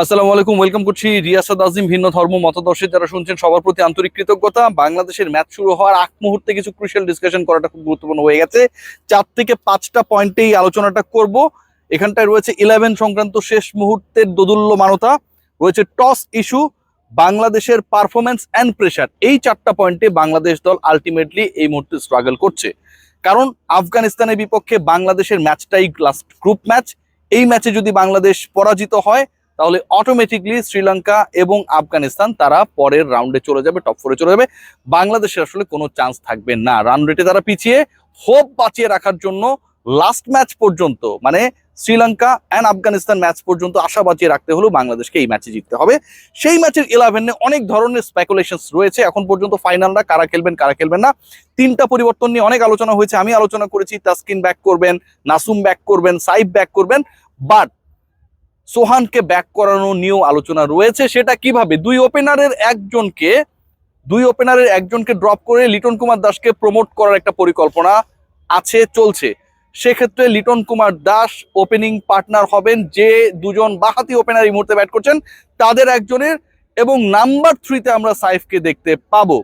আসসালামু আলাইকুম ওয়েলকাম করছি রিয়াসাদ আজিম, ভিন্ন ধর্ম মতাদর্শী যারা শুনছেন, সবার প্রতি আন্তরিক কৃতজ্ঞতা। বাংলাদেশের ম্যাচ শুরু হওয়ার আগ মুহূর্তে কিছু ক্রুশিয়াল ডিসকাশন করাটা খুব গুরুত্বপূর্ণ হয়ে গেছে। চার থেকে পাঁচটা পয়েন্টে এই আলোচনাটা করব। এখানটায় রয়েছে ইলেভেন সংক্রান্ত শেষ মুহূর্তের দোদুল্যমানতা, রয়েছে টস ইস্যু বাংলাদেশের পারফরমেন্স অ্যান্ড প্রেশার এই চারটা পয়েন্টে বাংলাদেশ দল আলটিমেটলি এই মুহূর্তে স্ট্রাগল করছে। কারণ আফগানিস্তানের বিপক্ষে বাংলাদেশের ম্যাচটাই লাস্ট গ্রুপ ম্যাচ এই ম্যাচে যদি বাংলাদেশ পরাজিত হয় তাহলে অটোমেটিকলি শ্রীলঙ্কা এবং আফগানিস্তান তারা পরের রাউন্ডে চলে যাবে টপ ফোরে চলে যাবে। বাংলাদেশের আসলে কোনো চান্স থাকবে না। রান রেটে তারা পিছিয়ে হোপ বাঁচিয়ে রাখার জন্য লাস্ট ম্যাচ পর্যন্ত মানে শ্রীলঙ্কা অ্যান্ড আফগানিস্তান ম্যাচ পর্যন্ত আশা বাঁচিয়ে রাখতে হলেও বাংলাদেশকে এই ম্যাচে জিততে হবে। সেই ম্যাচের ইলেভেনে অনেক ধরনের স্পেকুলেশন রয়েছে। এখন পর্যন্ত ফাইনালরা কারা খেলবেন কারা খেলবেন না। তিনটা পরিবর্তন নিয়ে অনেক আলোচনা হয়েছে। আমি আলোচনা করেছি, তাসকিন ব্যাক করবেন, নাসুম ব্যাক করবেন, সাইফ ব্যাক করবেন। বাট সোহানকে ব্যাক করানো নিয়েও আলোচনা রয়েছে, সেটা কীভাবে? দুই ওপেনারের একজনকে, দুই ওপেনারের একজনকে ড্রপ করে লিটন কুমার দাসকে প্রমোট করার একটা পরিকল্পনা আছে, চলছে। সেক্ষেত্রে লিটন কুমার দাস ওপেনিং পার্টনার হবেন, যে দুজন বাহাতি ওপেনার এই মুহূর্তে ব্যাট করছেন, তাদের একজনের, এবং নাম্বার থ্রিতে আমরা সাইফকে দেখতে পাবো।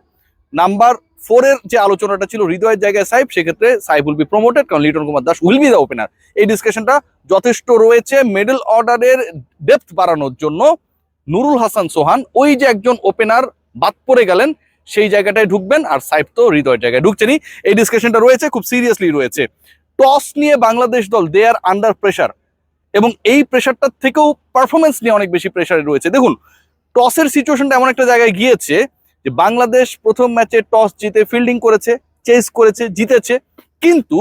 নাম্বার ফোরের যে আলোচনাটা ছিল, হৃদয়ের জায়গায় সাইফ সেক্ষেত্রে সাইফ উইল বি প্রমোটেড কারণ Liton Kumar Das will be the opener এই ডিসকাশনটা যথেষ্ট রয়েছে। মিডল অর্ডারের ডেপথ বাড়ানোর জন্য নুরুল হাসান সোহান, ওই যে একজন ওপেনার বাদ পড়ে গেলেন, সেই জায়গাটায় ঢুকবেন আর সাইফ তো হৃদয়ের জায়গায় ঢুকছেনই। এই ডিসকাশনটা রয়েছে, খুব সিরিয়াসলি রয়েছে। টস নিয়ে বাংলাদেশ দল দে আর আন্ডার প্রেশার এবং এই প্রেশারটার থেকেও পারফরমেন্স নিয়ে অনেক বেশি প্রেশারে রয়েছে। দেখুন টসের সিচুয়েশনটা এমন একটা জায়গায় গিয়েছে যে বাংলাদেশ প্রথম ম্যাচে টস জিতে ফিল্ডিং করেছে চেস করেছে, জিতেছে। কিন্তু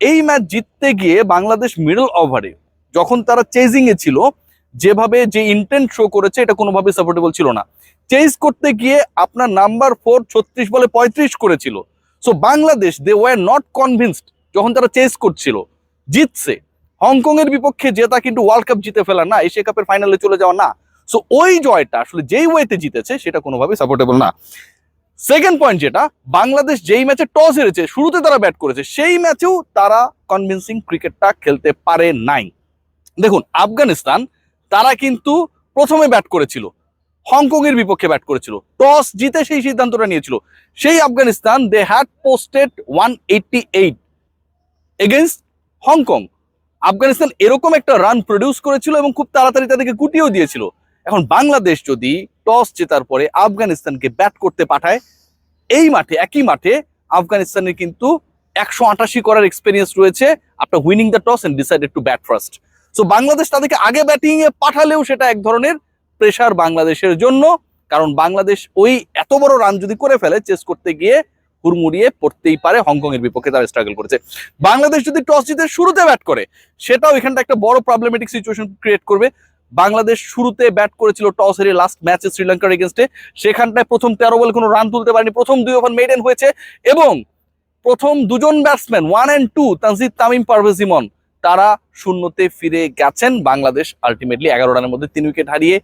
এই ম্যাচ জিততে গিয়ে বাংলাদেশ মিডল ওভারে যখন তারা চেজিং এ ছিল, যেভাবে যে ইন্টেন্ট শো করেছে, এটা কোনোভাবে সাপোর্টেবল ছিল না। চেজ করতে গিয়ে আপনার নাম্বার ফোর ছত্রিশ বলে পঁয়ত্রিশ করেছিল। So Bangladesh they were not convinced যখন তারা চেস করছিল, জিতছে। হংকং এর বিপক্ষে জেতা কিন্তু ওয়ার্ল্ড কাপ জিতে ফেলা না এশিয়া কাপের ফাইনালে চলে যাওয়া না। সো ওই জয়টা আসলে যেই ওয়েতে জিতেছে সেটা কোনোভাবে সাপোর্টেবল না। সেকেন্ড পয়েন্ট যেটা, বাংলাদেশ যেই ম্যাচে টস হেরেছে, শুরুতে তারা ব্যাট করেছে, সেই ম্যাচেও তারা কনভিন্সিং ক্রিকেটটা খেলতে পারে নাই। দেখুন, আফগানিস্তান, তারা কিন্তু প্রথমে ব্যাট করেছিল হংকং এর বিপক্ষে ব্যাট করেছিল টস জিতে সেই সিদ্ধান্তটা নিয়েছিল। সেই Afghanistan they had posted one eighty eight against Hong Kong. Afghanistan এরকম একটা রান প্রডিউস করেছিল এবং খুব তাড়াতাড়ি তাদেরকে গুটিয়েও দিয়েছিল। এখন বাংলাদেশ যদি টস জেতার পরে আফগানিস্তানকে ব্যাট করতে পাঠায়, এই মাঠে, একই মাঠে আফগানিস্তানের কিন্তু একশো আটাশি করার এক্সপিরিয়েন্স রয়েছে। আপনার winning the toss and decided to bat first so Bangladesh তাদেরকে আগে ব্যাটিং এ পাঠালেও সেটা এক ধরনের প্রেশার বাংলাদেশের জন্য। কারণ বাংলাদেশ ওই এত বড় রান যদি করে ফেলে চেস করতে গিয়ে হুড়মুড়িয়ে পড়তেই পারে হংকং এর বিপক্ষে তারা স্ট্রাগল করেছে। বাংলাদেশ যদি টস জিতে শুরুতে ব্যাট করে, সেটাও এখানটা একটা বড় প্রবলেমেটিক সিচুয়েশন ক্রিয়েট করবে। বাংলাদেশ শুরুতে ব্যাট করেছিল টস হেরে লাস্ট ম্যাচে শ্রীলঙ্কার এগেনস্টে সেখানটায় প্রথম তেরো বলে কোনো রান তুলতে পারেনি। প্রথম দুই ওভার মেডেন হয়েছে এবং প্রথম দুজন batsman one and two Tanzid Tamim, Parvez Emon, তারা শূন্যতে ফিরে গেছেন বাংলাদেশ আলটিমেটলি এগারো রানের মধ্যে তিন উইকেট হারিয়ে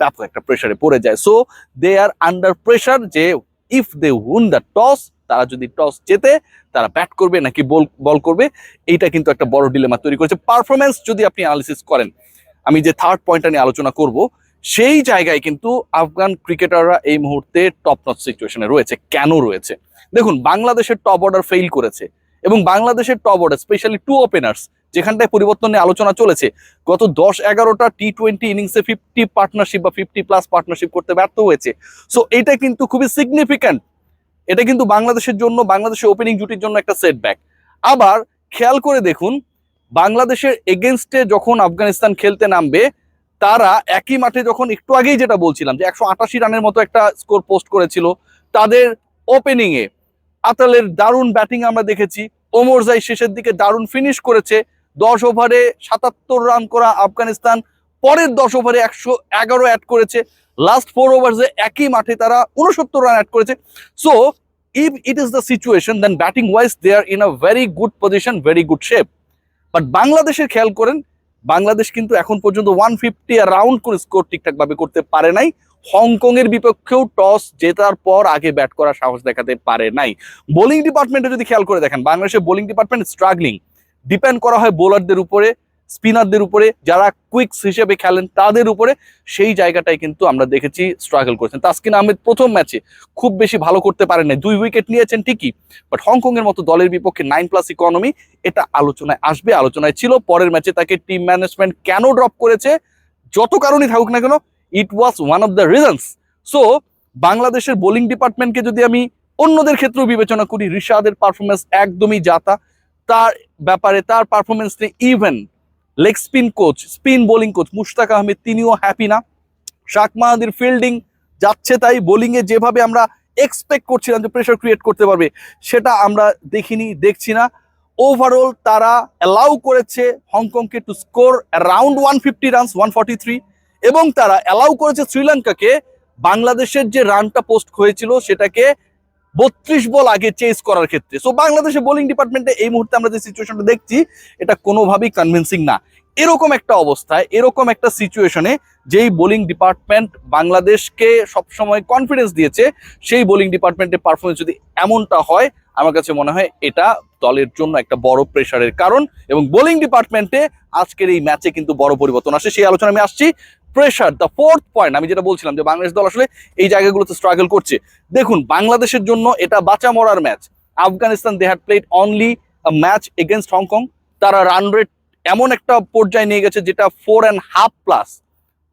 ব্যাপক একটা প্রেশারে পড়ে যায়। So they are under pressure যে if they win the toss তারা যদি টস জেতে, তারা ব্যাট করবে নাকি বল বল করবে, এইটা কিন্তু একটা বড় ডিলেমা তৈরি করেছে। পারফরমেন্স যদি আপনি অ্যানালিসিস করেন আমি যে থার্ড পয়েন্টটা নিয়ে আলোচনা করব, সেই জায়গায় কিন্তু আফগান ক্রিকেটাররা এই মুহূর্তে টপ নট সিচুয়েশনে রয়েছে। কেন রয়েছে? দেখুন, বাংলাদেশের টপ অর্ডার ফেইল করেছে এবং বাংলাদেশের top order specially two openers যেখানটায় পরিবর্তন নিয়ে আলোচনা চলেছে, গত দশ এগারোটা টি টোয়েন্টি ইনিংসে ফিফটি পার্টনারশিপ বা ফিফটি প্লাস পার্টনারশিপ করতে ব্যর্থ হয়েছে। সো এটা কিন্তু খুবই সিগনিফিক্যান্ট এটা কিন্তু বাংলাদেশের জন্য, বাংলাদেশের ওপেনিং জুটির জন্য একটা সেটব্যাক আবার খেয়াল করে দেখুন বাংলাদেশের এগেনস্টে যখন আফগানিস্তান খেলতে নামবে, তারা একই মাঠে যখন একটু আগেই যেটা বলছিলাম যে একশো আটাশি রানের মতো একটা স্কোর পোস্ট করেছিল, তাদের ওপেনিং এ আতালের দারুণ ব্যাটিং আমরা দেখেছি। ওমর জাই শেষের দিকে দারুণ ফিনিশ করেছে। দশ ওভারে সাতাত্তর রান করা আফগানিস্তান, পরের দশ ওভারে একশো এগারো অ্যাড করেছে। লাস্ট ফোর ওভার্সে একই মাঠে তারা উনসত্তর রান অ্যাড করেছে। So if it is the situation then batting wise they are in a very good position very good shape but বাংলাদেশের খেয়াল করেন, বাংলাদেশ কিন্তু এখন পর্যন্ত ওয়ান ফিফটি রাউন্ড করে স্কোর ঠিকঠাক ভাবে করতে পারে নাই। হংকং এর বিপক্ষেও টস জেতার পর আগে ব্যাট করার সাহস দেখাতে পারে নাই। বোলিং ডিপার্টমেন্টে যদি খেয়াল করে দেখেন, বাংলাদেশের বোলিং ডিপার্টমেন্ট স্ট্রাগলিং ডিপেন্ড করা হয় বোলারদের উপরে। স্পিনারদের উপরে, যারা কুইকস হিসেবে খেলেন তাদের উপরে, সেই জায়গাটাই কিন্তু আমরা দেখেছি স্ট্রাগল করেছেন। তাসকিন আহমেদ প্রথম ম্যাচে খুব বেশি ভালো করতে পারেন নাই। দুই উইকেট নিয়েছেন ঠিকই বাট হংকং এর মতো দলের বিপক্ষে নাইন প্লাস ইকোনমি এটা আলোচনায় আসবে, আলোচনায় ছিল। পরের ম্যাচে তাকে টিম ম্যানেজমেন্ট কেন ড্রপ করেছে? যত কারণই থাকুক না কেন it was one of the reasons so বাংলাদেশের বোলিং ডিপার্টমেন্টকে যদি আমি অন্যদের ক্ষেত্রেও বিবেচনা করি, রিশাদের পারফরমেন্স একদমই যাতা। তার ব্যাপারে, তার পারফরমেন্স নিয়ে even leg spin coach spin bowling coach Mushtaq Ahmed, তিনিও হ্যাপি না। শাক মাহাদির ফিল্ডিং যাচ্ছে তাই বোলিং এ যেভাবে আমরা এক্সপেক্ট করছিলাম যে প্রেশার ক্রিয়েট করতে পারবে, সেটা আমরা দেখিনি, দেখছি না। ওভারঅল তারা অ্যালাউ করেছে হংকংকে to score around one fifty runs one forty three এবং তারা অ্যালাউ করেছে শ্রীলঙ্কাকে বাংলাদেশের যে রানটা পোস্ট হয়েছিল, সেটাকে বত্রিশ বল আগে চেস করার ক্ষেত্রে। সো বাংলাদেশের বোলিং ডিপার্টমেন্টে এই মুহূর্তে আমরা যে সিচুয়েশনটা দেখছি, এটা কোনোভাবেই কনভিন্সিং না। এরকম একটা অবস্থায়, এরকম একটা সিচুয়েশনে যেই বোলিং ডিপার্টমেন্ট বাংলাদেশকে সবসময় কনফিডেন্স দিয়েছে, সেই বোলিং ডিপার্টমেন্টের পারফরমেন্স যদি এমনটা হয়, আমার কাছে মনে হয় এটা দলের জন্য একটা বড় প্রেশারের কারণ এবং বোলিং ডিপার্টমেন্টে আজকের এই ম্যাচে কিন্তু বড় পরিবর্তন আসে। সেই আলোচনা আমি আসছি। প্রেশার দ্য ফোর্থ পয়েন্ট আমি যেটা বলছিলাম যে বাংলাদেশ দল আসলে এই জায়গাগুলোতে স্ট্রাগল করছে। দেখুন, বাংলাদেশের জন্য এটা বাঁচা মরার match Afghanistan they had played only match against Hong Kong তারা রান রেট এমন একটা পর্যায়ে নিয়ে গেছে যেটা ফোর অ্যান্ড হাফ প্লাস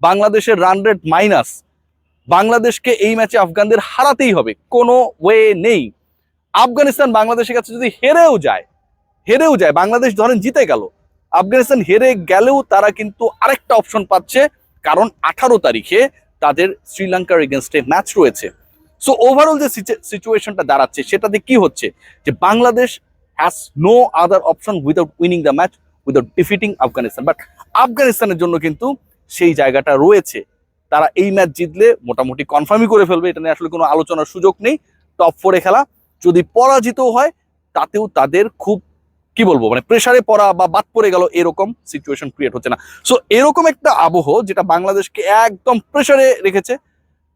বাংলাদেশের রান রেট মাইনাস বাংলাদেশকে এই ম্যাচে আফগানদের হারাতেই হবে, কোনো ওয়ে নেই। আফগানিস্তান বাংলাদেশের কাছে যদি হেরেও যায় হেরেও যায়, বাংলাদেশ ধরেন জিতে গেল, আফগানিস্তান হেরে গেলেও তারা কিন্তু আরেকটা অপশন পাচ্ছে, কারণ আঠারো তারিখে তাদের শ্রীলঙ্কার এগেনস্টে ম্যাচ রয়েছে। সো ওভারঅল যে সিচুয়েশনটা দাঁড়াচ্ছে, সেটাতে কি হচ্ছে? যে Bangladesh has no other option without winning the match without defeating Afghanistan but আফগানিস্তানের জন্য কিন্তু সেই জায়গাটা রয়েছে। তারা এই ম্যাচ জিতলে মোটামুটি কনফার্মই করে ফেলবে। এটা নিয়ে আসলে কোনো আলোচনার সুযোগ নেই। টপ ফোরে খেলা। যদি পরাজিত হয়, তাতেও তাদের খুব, কি বলব মানে প্রেসারে পড়া বা বাদ পড়ে গেল এরকম সিচুয়েশন ক্রিয়েট হচ্ছে না। সো এরকম একটা আবহ যেটা বাংলাদেশকে একদম প্রেসারে রেখেছে,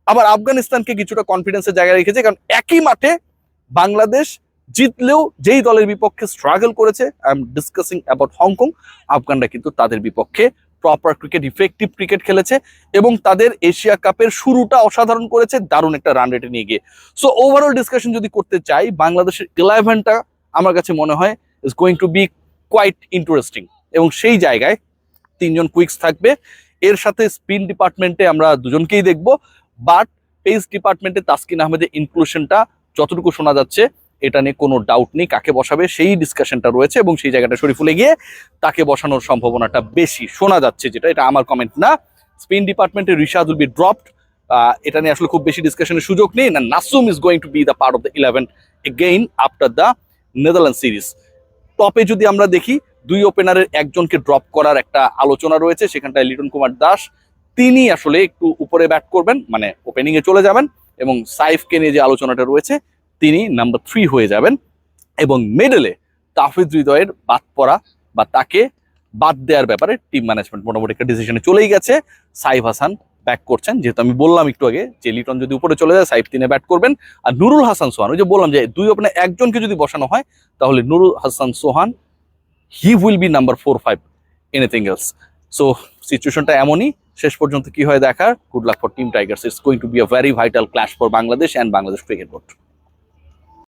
আবার আফগানিস্তানকে কিছুটা কনফিডেন্সের জায়গায় রেখেছে। কারণ একই মাঠে বাংলাদেশ জিতলেও যেই দলের বিপক্ষে স্ট্রাগল করেছে I am discussing about Hong Kong আফগানরা কিন্তু তাদের বিপক্ষে প্রপার ক্রিকেট ইফেক্টিভ ক্রিকেট খেলেছে এবং তাদের এশিয়া কাপের শুরুটা অসাধারণ করেছে, দারুণ একটা রান রেটে নিয়ে গিয়ে। সো ওভারঅল ডিসকাশন যদি করতে চাই, বাংলাদেশের ইলেভেনটা আমার কাছে মনে হয় is going to be quite interesting এবং সেই জায়গায় তিনজন কুইক্স থাকবে। এর সাথে স্পিন ডিপার্টমেন্টে আমরা দুজনকেই দেখব। বাট পেস ডিপার্টমেন্টে তাসকিন আহমেদের ইনক্লুশনটা যতটুকু শোনা যাচ্ছে এটা নিয়ে কোনো ডাউট নেই, কাকে বসাবে, সেই ডিসকাশনটা রয়েছে এবং সেই জায়গাটা শরীফুলে গিয়ে তাকে বসানোর সম্ভাবনাটা বেশি। শোনা যাচ্ছে যেটা, এটা আমার কমেন্ট না। স্পিন ডিপার্টমেন্টে রিশাদ উইল বি ড্রপড এটা নিয়ে আসলে খুব বেশি ডিসকাশনের সুযোগ নেই। না Nasum is going to be the part of the eleven again after the Netherland series টপে যদি আমরা দেখি, দুই ওপেনারের একজনকে ড্রপ করার একটা আলোচনা রয়েছে, সেখানটায় লিটন কুমার দাস, তিনি আসলে একটু উপরে ব্যাট করবেন মানে ওপেনিং এ চলে যাবেন এবং সাইফকে নিয়ে যে আলোচনাটা রয়েছে তিনি নাম্বার থ্রি হয়ে যাবেন এবং মেডেলে তাফিদ হৃদয়ের বাদ পড়া বা তাকে বাদ দেওয়ার ব্যাপারে টিম ম্যানেজমেন্ট মোটামুটি একটা ডিসিশনে চলেই গেছে। সাইফ হাসান ব্যাক করছেন, যেহেতু আমি বললাম একটু আগে যে লিটন যদি উপরে চলে যায়, সাইফ তিনে ব্যাট করবেন। আর নুরুল হাসান সোহান, ওই যে বললাম যে দুই ওপেনে একজনকে যদি বসানো হয়, তাহলে Nurul Hasan Sohan he will be number four five anything else so সিচুয়েশনটা এমনই, শেষ পর্যন্ত কি হয় দেখার? Good luck for team tigers it's going to be a very vital clash for Bangladesh and Bangladesh cricket board